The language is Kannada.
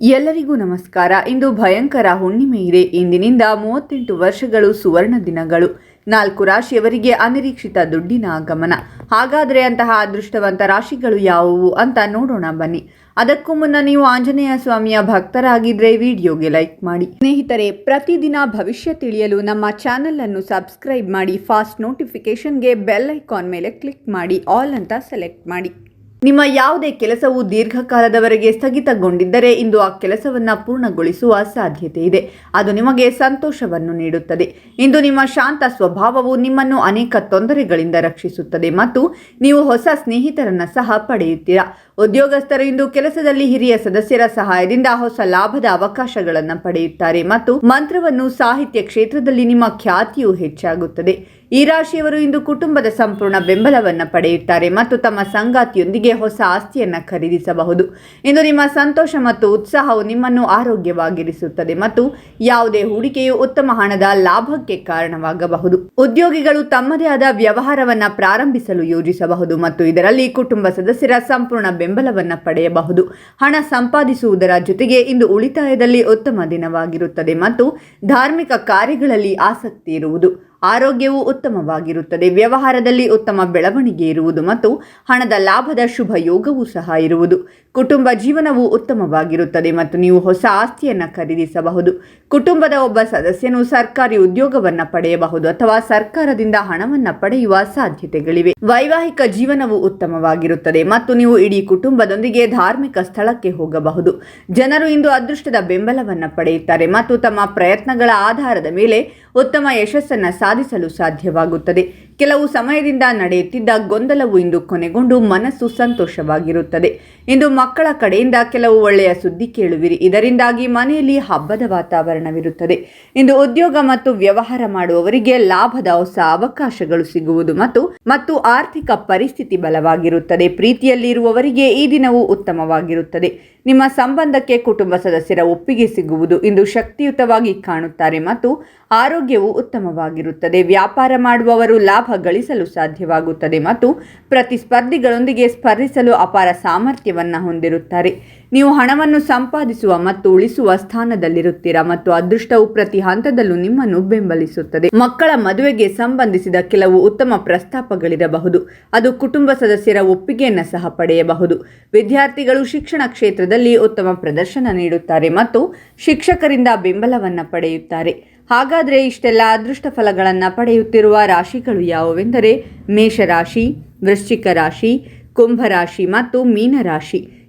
ಎಲ್ಲರಿಗೂ ನಮಸ್ಕಾರ. ಇಂದು ಭಯಂಕರ ಹುಣ್ಣಿಮೆ ಇದೆ. ಇಂದಿನಿಂದ ಮೂವತ್ತೆಂಟು ವರ್ಷಗಳು ಸುವರ್ಣ ದಿನಗಳು. ನಾಲ್ಕು ರಾಶಿಯವರಿಗೆ ಅನಿರೀಕ್ಷಿತ ದುಡ್ಡಿನ ಆಗಮನ. ಹಾಗಾದರೆ ಅಂತಹ ಅದೃಷ್ಟವಂತ ರಾಶಿಗಳು ಯಾವುವು ಅಂತ ನೋಡೋಣ ಬನ್ನಿ. ಅದಕ್ಕೂ ಮುನ್ನ ನೀವು ಆಂಜನೇಯ ಸ್ವಾಮಿಯ ಭಕ್ತರಾಗಿದ್ದರೆ ವಿಡಿಯೋಗೆ ಲೈಕ್ ಮಾಡಿ. ಸ್ನೇಹಿತರೆ, ಪ್ರತಿದಿನ ಭವಿಷ್ಯ ತಿಳಿಯಲು ನಮ್ಮ ಚಾನಲನ್ನು ಸಬ್ಸ್ಕ್ರೈಬ್ ಮಾಡಿ. ಫಾಸ್ಟ್ ನೋಟಿಫಿಕೇಷನ್ಗೆ ಬೆಲ್ ಐಕಾನ್ ಮೇಲೆ ಕ್ಲಿಕ್ ಮಾಡಿ. ಆಲ್ ಅಂತ ಸೆಲೆಕ್ಟ್ ಮಾಡಿ. ನಿಮ್ಮ ಯಾವುದೇ ಕೆಲಸವು ದೀರ್ಘಕಾಲದವರೆಗೆ ಸ್ಥಗಿತಗೊಂಡಿದ್ದರೆ ಇಂದು ಆ ಕೆಲಸವನ್ನು ಪೂರ್ಣಗೊಳಿಸುವ ಸಾಧ್ಯತೆ ಇದೆ. ಅದು ನಿಮಗೆ ಸಂತೋಷವನ್ನು ನೀಡುತ್ತದೆ. ಇಂದು ನಿಮ್ಮ ಶಾಂತ ಸ್ವಭಾವವು ನಿಮ್ಮನ್ನು ಅನೇಕ ತೊಂದರೆಗಳಿಂದ ರಕ್ಷಿಸುತ್ತದೆ ಮತ್ತು ನೀವು ಹೊಸ ಸ್ನೇಹಿತರನ್ನ ಸಹ ಪಡೆಯುತ್ತೀರಾ. ಉದ್ಯೋಗಸ್ಥರು ಇಂದು ಕೆಲಸದಲ್ಲಿ ಹಿರಿಯ ಸದಸ್ಯರ ಸಹಾಯದಿಂದ ಹೊಸ ಲಾಭದ ಅವಕಾಶಗಳನ್ನು ಪಡೆಯುತ್ತಾರೆ ಮತ್ತು ಮಂತ್ರವನ್ನು ಸಾಹಿತ್ಯ ಕ್ಷೇತ್ರದಲ್ಲಿ ನಿಮ್ಮ ಖ್ಯಾತಿಯು ಹೆಚ್ಚಾಗುತ್ತದೆ. ಈ ರಾಶಿಯವರು ಇಂದು ಕುಟುಂಬದ ಸಂಪೂರ್ಣ ಬೆಂಬಲವನ್ನು ಪಡೆಯುತ್ತಾರೆ ಮತ್ತು ತಮ್ಮ ಸಂಗಾತಿಯೊಂದಿಗೆ ಹೊಸ ಆಸ್ತಿಯನ್ನು ಖರೀದಿಸಬಹುದು. ಇಂದು ನಿಮ್ಮ ಸಂತೋಷ ಮತ್ತು ಉತ್ಸಾಹವು ನಿಮ್ಮನ್ನು ಆರೋಗ್ಯವಾಗಿರಿಸುತ್ತದೆ ಮತ್ತು ಯಾವುದೇ ಹೂಡಿಕೆಯು ಉತ್ತಮ ಹಣದ ಲಾಭಕ್ಕೆ ಕಾರಣವಾಗಬಹುದು. ಉದ್ಯೋಗಿಗಳು ತಮ್ಮದೇ ಆದ ವ್ಯವಹಾರವನ್ನು ಪ್ರಾರಂಭಿಸಲು ಯೋಜಿಸಬಹುದು ಮತ್ತು ಇದರಲ್ಲಿ ಕುಟುಂಬ ಸದಸ್ಯರ ಸಂಪೂರ್ಣ ಬೆಂಬಲವನ್ನು ಪಡೆಯಬಹುದು. ಹಣ ಸಂಪಾದಿಸುವುದರ ಜೊತೆಗೆ ಇಂದು ಉಳಿತಾಯದಲ್ಲಿ ಉತ್ತಮ ದಿನವಾಗಿರುತ್ತದೆ ಮತ್ತು ಧಾರ್ಮಿಕ ಕಾರ್ಯಗಳಲ್ಲಿ ಆಸಕ್ತಿ ಇರುವುದು. ಆರೋಗ್ಯವು ಉತ್ತಮವಾಗಿರುತ್ತದೆ. ವ್ಯವಹಾರದಲ್ಲಿ ಉತ್ತಮ ಬೆಳವಣಿಗೆ ಇರುವುದು ಮತ್ತು ಹಣದ ಲಾಭದ ಶುಭ ಯೋಗವೂ ಸಹ ಇರುವುದು. ಕುಟುಂಬ ಜೀವನವು ಉತ್ತಮವಾಗಿರುತ್ತದೆ ಮತ್ತು ನೀವು ಹೊಸ ಆಸ್ತಿಯನ್ನು ಖರೀದಿಸಬಹುದು. ಕುಟುಂಬದ ಒಬ್ಬ ಸದಸ್ಯನು ಸರ್ಕಾರಿ ಉದ್ಯೋಗವನ್ನು ಪಡೆಯಬಹುದು ಅಥವಾ ಸರ್ಕಾರದಿಂದ ಹಣವನ್ನು ಪಡೆಯುವ ಸಾಧ್ಯತೆಗಳಿವೆ. ವೈವಾಹಿಕ ಜೀವನವು ಉತ್ತಮವಾಗಿರುತ್ತದೆ ಮತ್ತು ನೀವು ಇಡೀ ಕುಟುಂಬದೊಂದಿಗೆ ಧಾರ್ಮಿಕ ಸ್ಥಳಕ್ಕೆ ಹೋಗಬಹುದು. ಜನರು ಇಂದು ಅದೃಷ್ಟದ ಬೆಂಬಲವನ್ನು ಪಡೆಯುತ್ತಾರೆ ಮತ್ತು ತಮ್ಮ ಪ್ರಯತ್ನಗಳ ಆಧಾರದ ಮೇಲೆ ಉತ್ತಮ ಯಶಸ್ಸನ್ನು ಸಾಧಿಸಲು ಸಾಧ್ಯವಾಗುತ್ತದೆ. ಕೆಲವು ಸಮಯದಿಂದ ನಡೆಯುತ್ತಿದ್ದ ಗೊಂದಲವು ಇಂದು ಕೊನೆಗೊಂಡು ಮನಸ್ಸು ಸಂತೋಷವಾಗಿರುತ್ತದೆ. ಇಂದು ಮಕ್ಕಳ ಕಡೆಯಿಂದ ಕೆಲವು ಒಳ್ಳೆಯ ಸುದ್ದಿ ಕೇಳುವಿರಿ. ಇದರಿಂದಾಗಿ ಮನೆಯಲ್ಲಿ ಹಬ್ಬದ ವಾತಾವರಣವಿರುತ್ತದೆ. ಇಂದು ಉದ್ಯೋಗ ಮತ್ತು ವ್ಯವಹಾರ ಮಾಡುವವರಿಗೆ ಲಾಭದ ಹೊಸ ಅವಕಾಶಗಳು ಸಿಗುವುದು ಮತ್ತು ಮತ್ತು ಆರ್ಥಿಕ ಪರಿಸ್ಥಿತಿ ಬಲವಾಗಿರುತ್ತದೆ. ಪ್ರೀತಿಯಲ್ಲಿರುವವರಿಗೆ ಈ ದಿನವು ಉತ್ತಮವಾಗಿರುತ್ತದೆ. ನಿಮ್ಮ ಸಂಬಂಧಕ್ಕೆ ಕುಟುಂಬ ಸದಸ್ಯರ ಒಪ್ಪಿಗೆ ಸಿಗುವುದು ಇಂದು ಶಕ್ತಿಯುತವಾಗಿ ಕಾಣುತ್ತಾರೆ ಮತ್ತು ಆರೋಗ್ಯವು ಉತ್ತಮವಾಗಿರುತ್ತದೆ. ವ್ಯಾಪಾರ ಮಾಡುವವರು ಲಾಭ ಗಳಿಸಲು ಸಾಧ್ಯವಾಗುತ್ತದೆ ಮತ್ತು ಪ್ರತಿಸ್ಪರ್ಧಿಗಳೊಂದಿಗೆ ಸ್ಪರ್ಧಿಸಲು ಅಪಾರ ಸಾಮರ್ಥ್ಯವನ್ನು ಹೊಂದಿರುತ್ತಾರೆ. ನೀವು ಹಣವನ್ನು ಸಂಪಾದಿಸುವ ಮತ್ತು ಉಳಿಸುವ ಸ್ಥಾನದಲ್ಲಿರುತ್ತೀರಾ ಮತ್ತು ಅದೃಷ್ಟವು ಪ್ರತಿ ಹಂತದಲ್ಲೂ ನಿಮ್ಮನ್ನು ಬೆಂಬಲಿಸುತ್ತದೆ. ಮಕ್ಕಳ ಮದುವೆಗೆ ಸಂಬಂಧಿಸಿದ ಕೆಲವು ಉತ್ತಮ ಪ್ರಸ್ತಾಪಗಳಿರಬಹುದು. ಅದು ಕುಟುಂಬ ಸದಸ್ಯರ ಒಪ್ಪಿಗೆಯನ್ನು ಸಹ ಪಡೆಯಬಹುದು. ವಿದ್ಯಾರ್ಥಿಗಳು ಶಿಕ್ಷಣ ಕ್ಷೇತ್ರದಲ್ಲಿ ಉತ್ತಮ ಪ್ರದರ್ಶನ ನೀಡುತ್ತಾರೆ ಮತ್ತು ಶಿಕ್ಷಕರಿಂದ ಬೆಂಬಲವನ್ನು ಪಡೆಯುತ್ತಾರೆ. ಹಾಗಾದರೆ ಇಷ್ಟೆಲ್ಲ ಅದೃಷ್ಟ ಫಲಗಳನ್ನು ಪಡೆಯುತ್ತಿರುವ ರಾಶಿಗಳು ಯಾವುವೆಂದರೆ ಮೇಷರಾಶಿ, ವೃಶ್ಚಿಕ ರಾಶಿ, ಕುಂಭರಾಶಿ ಮತ್ತು ಮೀನರಾಶಿ.